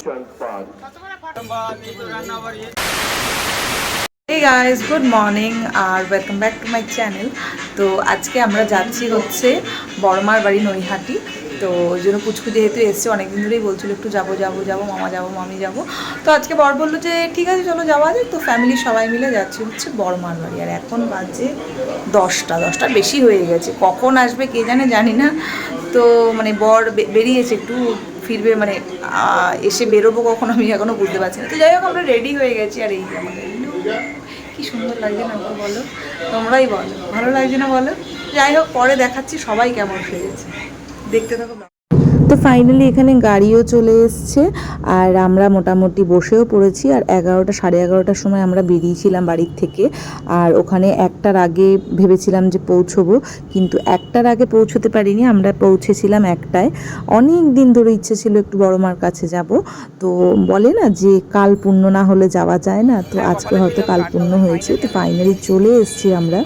Hey guys, good morning R welcome back to my channel তো আজকে আমরা যাচ্ছি হচ্ছে বড়মার বাড়ি নৈহাটি। তো ওই জন্য পুচকু যেহেতু এসছে অনেকদিন ধরেই বলছিল একটু যাব যাব যাব মামা যাব মামি যাব। তো আজকে বর বলল যে ঠিক আছে চলো যাওয়া যায় তো ফ্যামিলি সবাই মিলে যাচ্ছি হচ্ছে বড়মার বাড়ি। আর এখন বাজে দশটা দশটা বেশি হয়ে গেছে। কখন আসবে কে জানে জানি না। তো মানে বর বেরিয়েছে একটু ফিরবে মানে এসে বেরোবো কখন আমি এখনও বুঝতে পারছি না। তো যাই হোক, আমরা রেডি হয়ে গেছি, আর এই আমাদের কি সুন্দর লাগছে না আমাকে বলো? তোমরাই বলো। ভালো লাগছে না বলো? যাই হোক, পরে দেখাচ্ছি সবাই কেমন সেজেছে দেখতে থাকো তো ফাইনালি এখানে গাড়িও চলে এসছে আর আমরা মোটামুটি বসেও পড়েছি আর এগারোটা, সাড়ে এগারোটার সময় আমরা বেরিয়েছিলাম বাড়ির থেকে। আর ওখানে একটার আগে ভেবেছিলাম যে পৌঁছবো, কিন্তু একটার আগে পৌঁছতে পারিনি, আমরা পৌঁছেছিলাম একটায়। অনেক দিন ধরে ইচ্ছে ছিল একটু বড় মার কাছে যাব। তো বলে না যে কাল পূর্ণ না হলে যাওয়া যায় না, তো আজকে হয়তো কাল পূর্ণ হয়েছে, তো ফাইনালি চলে এসছি আমরা।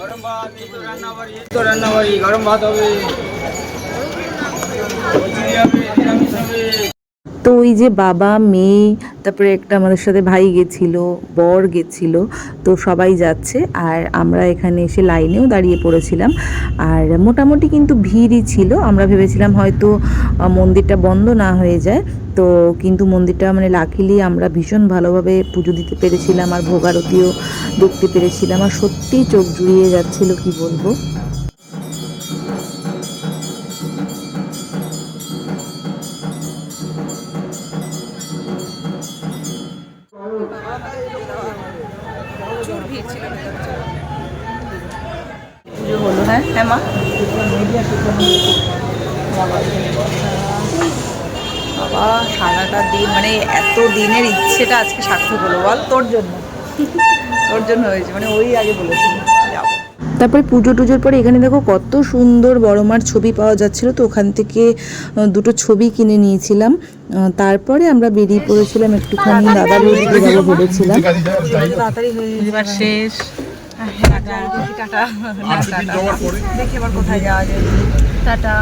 তো ওই যে বাবা, মেয়ে, তারপরে একটা আমাদের সাথে ভাই গেছিল, বর গেছিল, তো সবাই যাচ্ছে আর আমরা এখানে এসে লাইনেও দাঁড়িয়ে পড়েছিলাম। আর মোটামুটি কিন্তু ভিড়ই ছিল, আমরা ভেবেছিলাম হয়তো মন্দিরটা বন্ধ না হয়ে যায়। তো কিন্তু মন্দিরটা মানে লাকিলি আমরা ভীষণ ভালোভাবে পুজো দিতে পেরেছিলাম আর ভোগারতিও দেখতে পেরেছিলাম। আর সত্যিই চোখ জুড়িয়ে যাচ্ছিল, কি বলব? পুজো হলো হ্যাঁ? হ্যাঁ মা? বাবা, সারাটা দিন মানে এত দিনের ইচ্ছেটা আজকে সার্থক হলো, বল। তোর জন্য। তোর জন্য হয়েছে মানে ওই আগে বলেছিল যাব তারপরে পুজো টুজোর পরে এখানে দেখো কত সুন্দর বড় মার ছবি পাওয়া যাচ্ছিল তো ওখান থেকে দুটো ছবি কিনে নিয়েছিলাম। তারপরে আমরা বেরিয়ে পড়েছিলাম একটুখানি দাদা বৌদিকে যাব ভেবেছিলাম। তাড়াতাড়ি হয়ে শেষ। টাটা। টাটা। দেখি এবার কোথায় যাওয়া যায়। টাটা।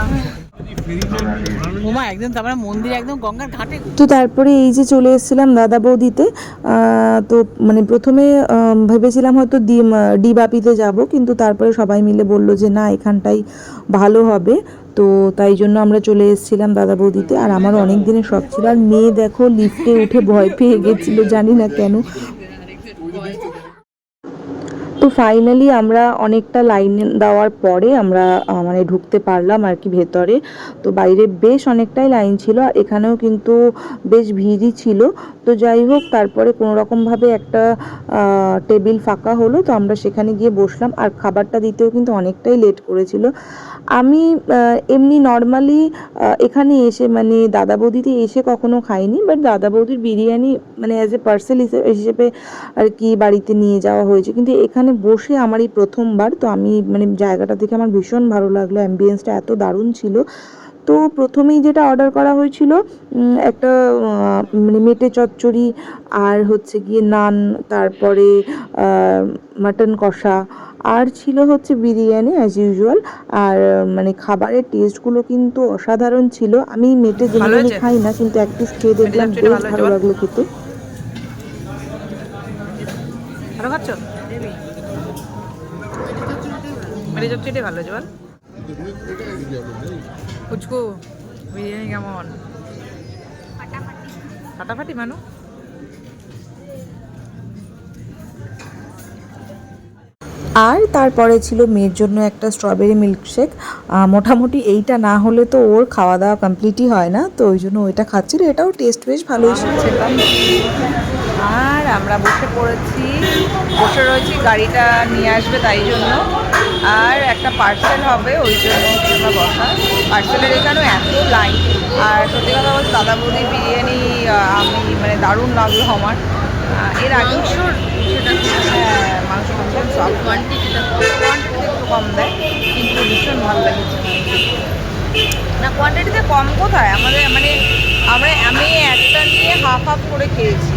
তারপরে মন্দির একদম গঙ্গার ঘাটে তো তারপরে এই যে চলে এসেছিলাম দাদা বৌদিতে তো মানে প্রথমে ভেবেছিলাম হয়তো ডিবাপিতে যাব, কিন্তু তারপরে সবাই মিলে বলল যে না, এখানটাই ভালো হবে। তো তাই জন্য আমরা চলে এসেছিলাম দাদা বৌদিতে, আর আমার অনেক দিনের শখ ছিল। আর মেয়ে দেখো, লিফটে উঠে ভয় পেয়ে গেছিল, জানি না কেন। তো ফাইনালি আমরা অনেকটা লাইন দেওয়ার পরে আমরা মানে ঢুকতে পারলাম আর কি ভেতরে। তো বাইরে বেশ অনেকটাই লাইন ছিল আর এখানেও কিন্তু বেশ ভিড়ই ছিল। তো যাই হোক, তারপরে কোনো রকমভাবে একটা টেবিল ফাঁকা হলো। তো আমরা সেখানে গিয়ে বসলাম। আর খাবারটা দিতেও কিন্তু অনেকটাই লেট করেছিল। আমি এমনি নর্মালি এখানে এসে মানে দাদা বৌদিতে এসে কখনো খাইনি বাট দাদা বৌদির বিরিয়ানি মানে অ্যাজ এ পার্সেল হিসেবে আর কি বাড়িতে নিয়ে যাওয়া হয়েছে। কিন্তু এখানে বসে আমার এই প্রথমবার, তো আমি মানে জায়গাটা দেখে আমার ভীষণ ভালো লাগল অ্যাম্বিয়েন্সটা এত দারুণ ছিল। তো প্রথমেই যেটা অর্ডার করা হয়েছিল একটা মানে মেটে চচ্চড়ি আর হচ্ছে গিয়ে নান তারপরে মাটন কষা আর ছিল হচ্ছে বিরিয়ানি অ্যাজ ইউজুয়াল আর মানে খাবারের টেস্টগুলো কিন্তু অসাধারণ ছিল। আমি মেটে জেনারেলি খাই না কিন্তু এক পিস খেয়ে দেখলাম বেশ ভালো? লাগল খেতে। ভালো খাচ্ছ? ভালো পুচকু বিরিয়ানি কেমন? ফাটাফাটি মানু। আর তারপরে ছিল মেয়ের জন্য একটা স্ট্রবেরি মিল্কশেক মোটামুটি এইটা না হলে তো ওর খাওয়া দাওয়া কমপ্লিটই হয় না তো ওই জন্য ওইটা খাচ্ছিল। এটাও টেস্ট বেশ ভালোই ছিল। আর আমরা বসে পড়েছি বসে রয়েছি গাড়িটা নিয়ে আসবে তাই জন্য। আর একটা পার্সেল হবে ওই জন্য আমরা বসা। পার্সেলের এখানেও এত লাইন আর সত্যি কথা বলতে দাদা বৌদির বিরিয়ানি আমি মানে দারুণ লাগল আমার। এর আগে হ্যাঁ মাংস সফট কোয়ান্টিটিটা কোয়ান্টিটি একটু কম দেয় কিন্তু ভীষণ ভালো লেগেছে না কোয়ান্টিটিতে কম কোথায়? আমাদের মানে আমরা আমি একটা নিয়ে হাফ হাফ করে খেয়েছি।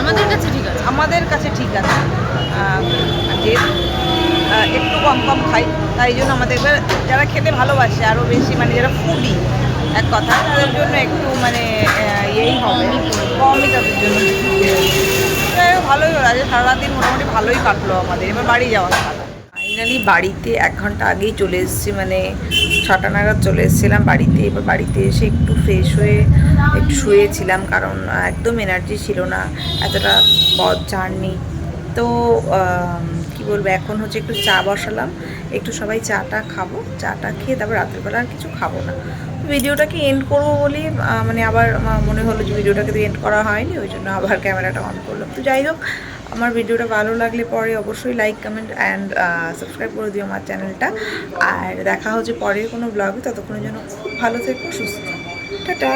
আমাদের কাছে ঠিক আছে। আমাদের কাছে ঠিক আছে। যেহেতু একটু কম কম খাই। তাই জন্য আমাদের এবার যারা খেতে ভালোবাসে আরও বেশি মানে যারা ফুডি এক কথা তাদের জন্য একটু মানে আহ, ইয়ে হবে। কমই তাদের জন্য। ভালোই হলো। আজকে সারা মোটামুটি ভালোই কাটলো আমাদের। এবার বাড়ি যাওয়ার পালা ফাইনালি বাড়িতে এক ঘণ্টা আগেই চলে এসেছি মানে ছটা নাগাদ চলে এসেছিলাম বাড়িতে। এবার বাড়িতে এসে একটু ফ্রেশ হয়ে একটু শুয়েছিলাম কারণ একদম এনার্জি ছিল না। এতটা পথ জার্নি তো কি বলব, এখন হচ্ছে একটু চা বসালাম, একটু সবাই চাটা খাব, চাটা খেয়ে তারপর রাত্রেবেলা আর কিছু খাব না। ভিডিওটাকে এন্ড করব বলে মানে আবার মনে হলো যে ভিডিওটাকে তো এন্ড করা হয়নি, ওই জন্য আবার ক্যামেরাটা অন করলাম। তো যাই হোক, আমার ভিডিওটা ভালো লাগলে পরে অবশ্যই লাইক কমেন্ট অ্যান্ড সাবস্ক্রাইব করে দিও আমার চ্যানেলটা। আর দেখা হচ্ছে পরের কোনো ব্লগে ততক্ষণের জন্য খুব ভালো থেকো, সুস্থ। টাটা!